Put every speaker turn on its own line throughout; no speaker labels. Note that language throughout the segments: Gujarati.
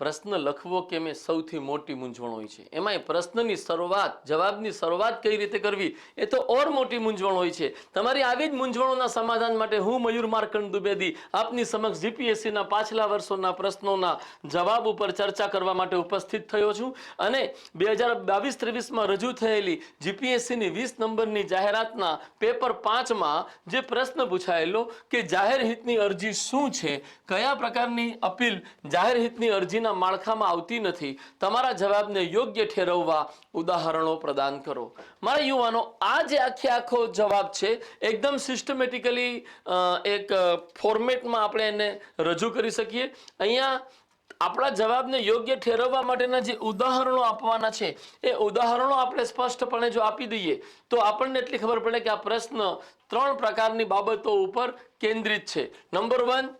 પ્રશ્ન લખવો કે મેં સૌથી મોટી મૂંઝવણ હોય છે? એમાંય પ્રશ્નની શરૂઆત, જવાબની શરૂઆત કઈ રીતે કરવી? એ તો ઓર મોટી મૂંઝવણ હોય છે. તમારી આવી જ મૂંઝવણોના સમાધાન માટે હું મયુર માર્કંડ દુબેદી આપની સમક્ષ જીપીએસસીના પાછલા વર્ષોના પ્રશ્નોના જવાબ ઉપર ચર્ચા કરવા માટે ઉપસ્થિત થયો છું અને બે હજાર બાવીસ ત્રેવીસમાં રજૂ થયેલી જીપીએસસીની વીસ નંબરની જાહેરાતના પેપર પાંચમાં જે પ્રશ્ન પૂછાયેલો કે જાહેર હિતની અરજી શું છે? કયા પ્રકારની અપીલ જાહેર હિતની અરજીના માળખામાં આવતી નથી. તમારા જવાબને યોગ્ય ઠેરવવા ઉદાહરણો પ્રદાન કરો. મારા યુવાનો, આ જે આખે આખો જવાબ છે, એકદમ સિસ્ટમેટિકલી એક ફોર્મેટમાં આપણે એને રજૂ કરી શકીએ. અહીંયા આપણા જવાબને યોગ્ય ઠેરવવા માટેના જે ઉદાહરણો આપવાના છે, એ ઉદાહરણો આપણે સ્પષ્ટપણે જો આપી દઈએ, તો આપણને એટલી ખબર પડે કે આ પ્રશ્ન ત્રણ પ્રકારની બાબતો ઉપર કેન્દ્રિત છે. નંબર વન,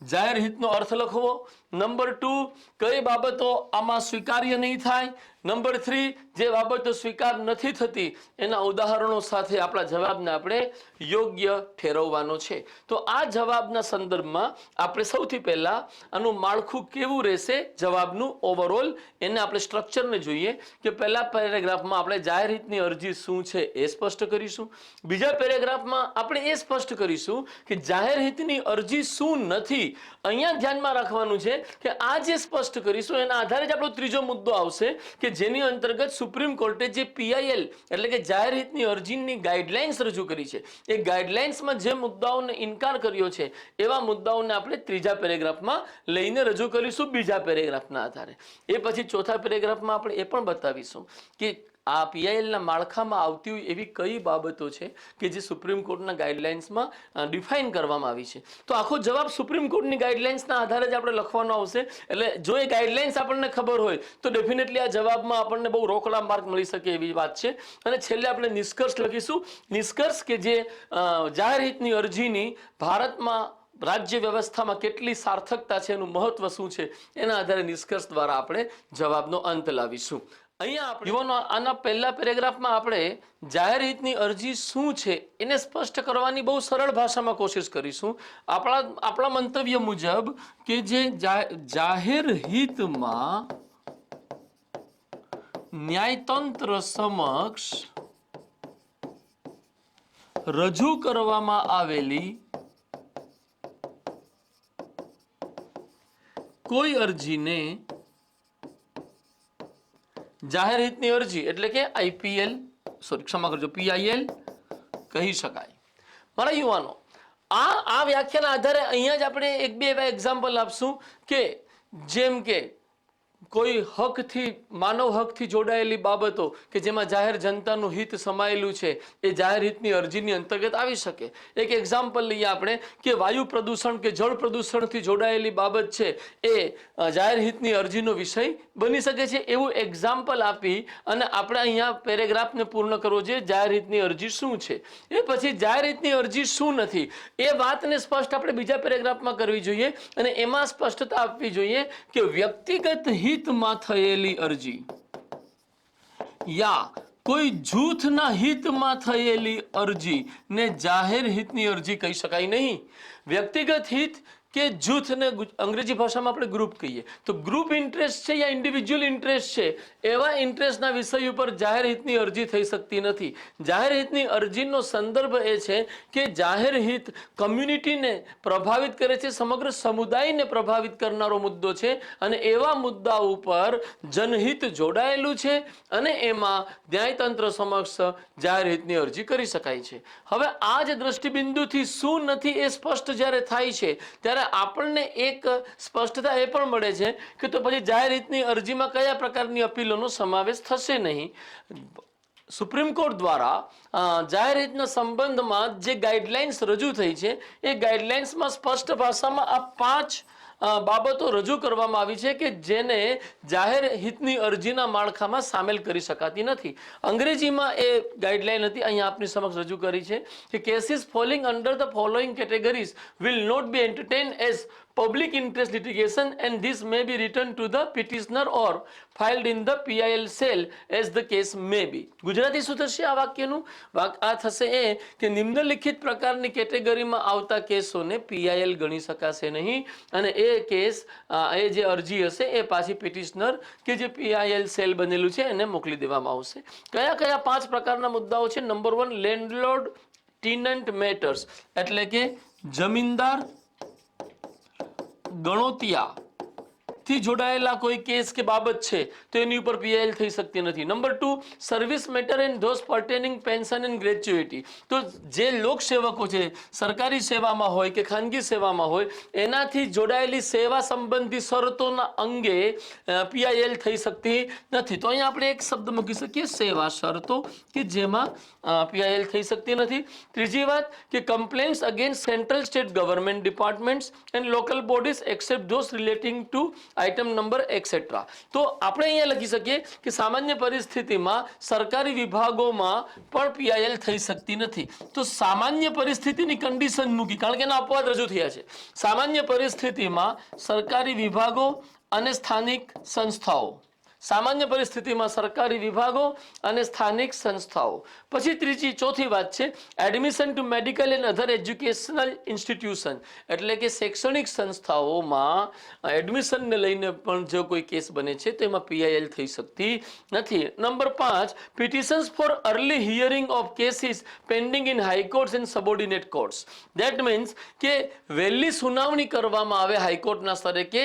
જાહેર હિતનો અર્થ લખવો. નંબર ટુ કઈ બાબતો આમાં સ્વીકાર્ય નહીં થાય? નંબર થ્રી જે બાબતો સ્વીકાર નથી થતી, એના ઉદાહરણો સાથે આપણા જવાબને આપણે યોગ્ય ઠેરવવાનો છે. તો આ જવાબના સંદર્ભમાં આપણે સૌથી પહેલાં આનું માળખું કેવું રહેશે? જવાબનું ઓવરઓલ એને આપણે સ્ટ્રક્ચરને જોઈએ કે પહેલા પેરેગ્રાફમાં આપણે જાહેર હિતની અરજી શું છે એ સ્પષ્ટ કરીશું. બીજા પેરેગ્રાફમાં આપણે એ સ્પષ્ટ કરીશું કે જાહેર હિતની અરજી શું નથી? અહીંયા ધ્યાનમાં રાખવાનું છે કે આ જે સ્પષ્ટ કરીશું. એના આધારે જ આપણો ત્રીજો મુદ્દો આવશે કે જેની અંતર્ગત સુપ્રીમ કોર્ટે જે પીઆઈએલ એટલે કે જાહેર હિતની અરજીની ગાઈડલાઇન્સ રજૂ કરી છે. એ ગાઈડલાઇન્સમાં જે મુદ્દાઓને ઇનકાર કર્યો છે, એવા મુદ્દાઓને આપણે ત્રીજા પેરેગ્રાફમાં લઈને રજૂ કરીશું બીજા પેરેગ્રાફના આધારે. એ પછી ચોથા પેરેગ્રાફમાં આપણે એ પણ બતાવીશું કે આ પીઆઈએલના માળખામાં આવતી હોય એવી કઈ બાબતો છે કે જે સુપ્રીમ કોર્ટના ગાઈડલાઇન્સમાં ડિફાઇન કરવામાં આવી છે? તો આખો જવાબ સુપ્રીમ કોર્ટની ગાઈડલાઇન્સના આધારે જ આપણે લખવાનો આવશે. એટલે જો એ ગાઈડલાઇન્સ આપણને ખબર હોય, તો ડેફિનેટલી આ જવાબમાં આપણને બહુ રોકડા માર્ક મળી શકે એવી વાત છે. અને છેલ્લે આપણે નિષ્કર્ષ લખીશું. નિષ્કર્ષ કે જે જાહેર હિતની અરજીની ભારતમાં રાજ્ય વ્યવસ્થામાં કેટલી સાર્થકતા છે એનું મહત્વ શું છે? એના આધારે નિષ્કર્ષ દ્વારા આપણે જવાબનો અંત લાવીશું. અહીંયા આપણે યુવાનો આના પહેલા પેરેગ્રાફમાં આપણે જાહેર હિતની અરજી શું છે એને સ્પષ્ટ કરવાની બહુ સરળ ભાષામાં કોશિશ કરીશું. આપણા આપણા મંતવ્ય મુજબ કે જે જાહેર હિતમાં ન્યાયતંત્ર સમક્ષ રજૂ કરવામાં આવેલી કોઈ અરજીને જાહેર હિતની અરજી એટલે કે આઈપીએલ સોરી ક્ષમા કરજો, પીઆઈએલ કહી શકાય. મારા યુવાનો, આ આ વ્યાખ્યાના આધારે અહીંયા જ આપણે એક બે એવા એક્ઝામ્પલ આપશું કે જેમ કે કોઈ હકથી, માનવ હકથી જોડાયેલી બાબતો કે જેમાં જાહેર જનતાનું હિત સમાયેલું છે, એ જાહેર હિતની અરજીની અંતર્ગત આવી શકે. એક એક્ઝામ્પલ લઈએ આપણે કે વાયુ પ્રદૂષણ કે જળ પ્રદૂષણથી જોડાયેલી બાબત છે, એ જાહેર હિતની અરજીનો વિષય બની શકે છે. એવું એક્ઝામ્પલ આપી અને આપણે અહીંયા પેરેગ્રાફને પૂર્ણ કરવો જોઈએ જાહેર હિતની અરજી શું છે? એ પછી જાહેર હિતની અરજી શું નથી? એ વાતને સ્પષ્ટ આપણે બીજા પેરેગ્રાફમાં કરવી જોઈએ અને એમાં સ્પષ્ટતા આપવી જોઈએ કે વ્યક્તિગત હિતમાં થયેલી અરજી. યા, કોઈ જૂથના હિતમાં થયેલી અરજી ને જાહેર હિતની અરજી કહી શકાય નહીં. વ્યક્તિગત હિત કે જૂથને અંગ્રેજી ભાષામાં આપણે ગ્રુપ કહીએ. તો ગ્રુપ ઇન્ટરેસ્ટ છે યા ઇન્ડિવિજ્યુઅલ ઇન્ટરેસ્ટ છે, એવા ઇન્ટરેસ્ટના વિષય ઉપર જાહેર હિતની અરજી થઈ શકતી નથી. જાહેર હિતની અરજીનો સંદર્ભ એ છે કે જાહેર હિત કમ્યુનિટીને પ્રભાવિત કરે છે, સમગ્ર સમુદાયને પ્રભાવિત કરનારો મુદ્દો છે અને એવા મુદ્દા ઉપર જનહિત જોડાયેલું છે અને એમાં ન્યાયતંત્ર સમક્ષ જાહેર હિતની અરજી કરી શકાય છે. હવે આ જ દ્રષ્ટિબિંદુથી શું નથી એ સ્પષ્ટ જ્યારે થાય છે, ત્યારે આપણને એક સ્પષ્ટતા એ પણ મળે છે કે તો પછી જાહેર હિતની અરજીમાં કયા પ્રકારની અપીલોનો સમાવેશ થશે નહીં. સુપ્રીમ કોર્ટ દ્વારા જાહેર હિતના સંબંધમાં જે ગાઈડલાઇન્સ રજૂ થઈ છે, એ ગાઈડલાઇન્સમાં સ્પષ્ટ ભાષામાં આ પાંચ બાબતો રજૂ કરવામાં આવી છે કે જેને જાહેર હિતની અરજીના માળખામાં સામેલ કરી શકાતી નથી. અંગ્રેજીમાં એ ગાઈડલાઈન હતી, અહીંયા આપની સમક્ષ રજૂ કરી છે કે cases falling under the following categories will not be entertain as public interest litigation and this may be return to the petitioner or filed in the PIL cell as the case may be. Gujarati શું થશે આ વાક્યનું? વાક આ થશે એ કે નિમ્નલિખિત પ્રકારની કેટેગરીમાં આવતા કેસોને પીઆઈએલ ગણી શકાશે નહીં અને એ કેસ એ જે અરજી હશે, એ પાછી પિટિશનર કે જે પીઆઈએલ સેલ બનેલું છે, એને મોકલી દેવામાં આવશે. કયા કયા પાંચ પ્રકારના મુદ્દાઓ છે? Number one landlord tenant matters એટલે કે જમીનદાર ગણોતિયા થી જોડાયેલા કોઈ કેસ કે બાબત છે, તો એની ઉપર પીઆઈએલ થઈ શકતી નથી. Number two service matter and those pertaining pension and gratuity તો જે લોકસેવકો છે, સરકારી સેવામાં હોય કે ખાનગી સેવામાં હોય, એનાથી જોડાયેલી સેવા સંબંધી શરતોના અંગે પીઆઈએલ થઈ શકતી નથી. તો અહીંયા આપણે એક શબ્દ મૂકી શકીએ, સેવા શરતો, કે જેમાં પીઆઈએલ થઈ શકતી નથી. ત્રીજી વાત, કે complaints against central state government departments and local bodies except those relating to item number etcetera તો આપણે અહીંયા લખી શકીએ કે સામાન્ય પરિસ્થિતિમાં સરકારી વિભાગોમાં પણ પીઆઈએલ થઈ શકતી નથી. તો સામાન્ય પરિસ્થિતિની કન્ડિશન મૂકી, કારણ કે એના અપવાદ રજૂ થયા છે. સામાન્ય પરિસ્થિતિમાં સરકારી વિભાગો અને સ્થાનિક સંસ્થાઓ સામાન્ય પરિસ્થિતિમાં સરકારી વિભાગો અને સ્થાનિક સંસ્થાઓ. પછી ત્રીજી, ચોથી વાત છે admission to medical and other educational institution એટલે કે શૈક્ષણિક સંસ્થાઓમાં એડમિશનને લઈને પણ જો કોઈ કેસ બને છે, તો એમાં પીઆઈએલ થઈ શકતી નથી. નંબર પાંચ petitions for early hearing of cases pending in high courts and subordinate courts that means કે વહેલી સુનાવણી કરવામાં આવે હાઈકોર્ટના સ્તરે કે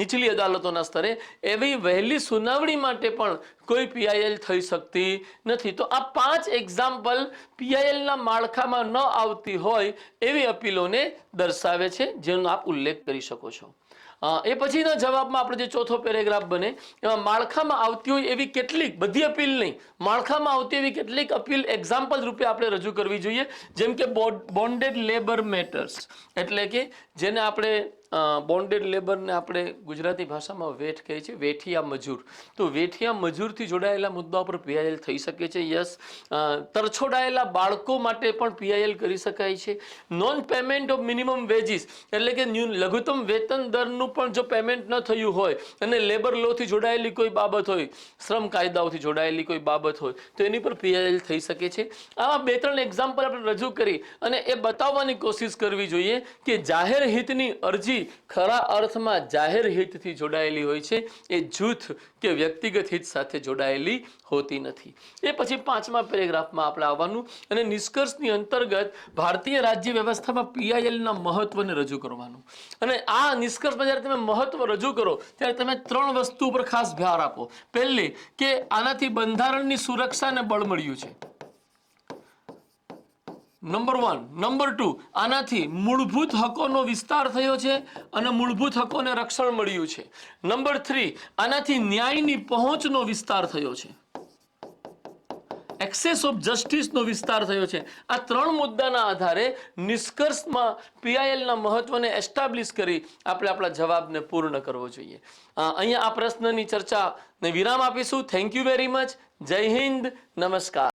નીચલી અદાલતોના સ્તરે એવી વહેલી સુનાવણી માટે પણ કોઈ પીઆઈએલ થઈ શકતી નથી. તો આ પાંચ એક્ઝામ્પલ પીઆઈએલના માળખામાં ન આવતી હોય એવી અપીલોને દર્શાવે છે, જેનો આપ ઉલ્લેખ કરી શકો છો. એ પછીના જવાબમાં આપણે જે ચોથો પેરેગ્રાફ બને, એમાં માળખામાં આવતી હોય એવી કેટલીક, બધી અપીલ નહીં, માળખામાં આવતી એવી કેટલીક અપીલ એક્ઝામ્પલ રૂપે આપણે રજૂ કરવી જોઈએ. જેમ કે બોન્ડેડ લેબર મેટર્સ એટલે કે જેને આપણે બોન્ડેડ લેબરને આપણે ગુજરાતી ભાષામાં વેઠ કહે છે, વેઠિયા મજૂર. તો વેઠિયા મજૂરથી જોડાયેલા મુદ્દાઓ પર પીઆઈએલ થઈ શકે છે, યસ. તરછોડાયેલા બાળકો માટે પણ પીઆઈએલ કરી શકાય છે. Non payment of minimum wages એટલે કે ન્યૂન લઘુત્તમ વેતન દરનું પણ જો પેમેન્ટ ન થયું હોય અને લેબર લોથી જોડાયેલી કોઈ બાબત હોય, શ્રમ કાયદાઓથી જોડાયેલી કોઈ બાબત હોય, તો એની પર પીઆઈએલ થઈ શકે છે. આવા બે ત્રણ એક્ઝામ્પલ આપણે રજૂ કરી અને એ બતાવવાની કોશિશ કરવી જોઈએ કે જાહેર હિતની અરજી ખરા અર્થમાં જાહેર હિતથી જોડાયેલી હોય છે. એ જૂથ કે વ્યક્તિગત હિત સાથે જોડાયેલી હોતી નથી. એ પછી પાંચમા પેરેગ્રાફમાં આપણે આવવાનું અને નિષ્કર્ષની અંતર્ગત ભારતીય રાજ્ય વ્યવસ્થામાં પીઆઈએલના મહત્વને રજૂ કરવાનું. અને આ નિષ્કર્ષમાં જ્યારે તમે મહત્વ રજૂ કરો, ત્યારે તમે ત્રણ વસ્તુ ઉપર ખાસ ભાર આપો. પહેલી, કે આનાથી બંધારણની સુરક્ષાને બળ મળ્યું છે. નંબર વન નંબર ટુ આનાથી મૂળભૂત હકોનો વિસ્તાર થયો છે અને મૂળભૂત હકોને રક્ષણ મળ્યું છે. નંબર થ્રી આનાથી ન્યાયની પહોંચનો વિસ્તાર થયો છે. એક્સેસ ઓફ જસ્ટિસનો વિસ્તાર થયો છે. આ ત્રણ મુદ્દાના આધારે નિષ્કર્ષમાં પીઆઈએલના મહત્વને એસ્ટાબ્લિશ કરી આપણે આપણા જવાબને પૂર્ણ કરવો જોઈએ. અહીંયા આ પ્રશ્નની ચર્ચાને વિરામ આપીશું. થેન્ક યુ વેરી મચ જય હિન્દ. નમસ્કાર.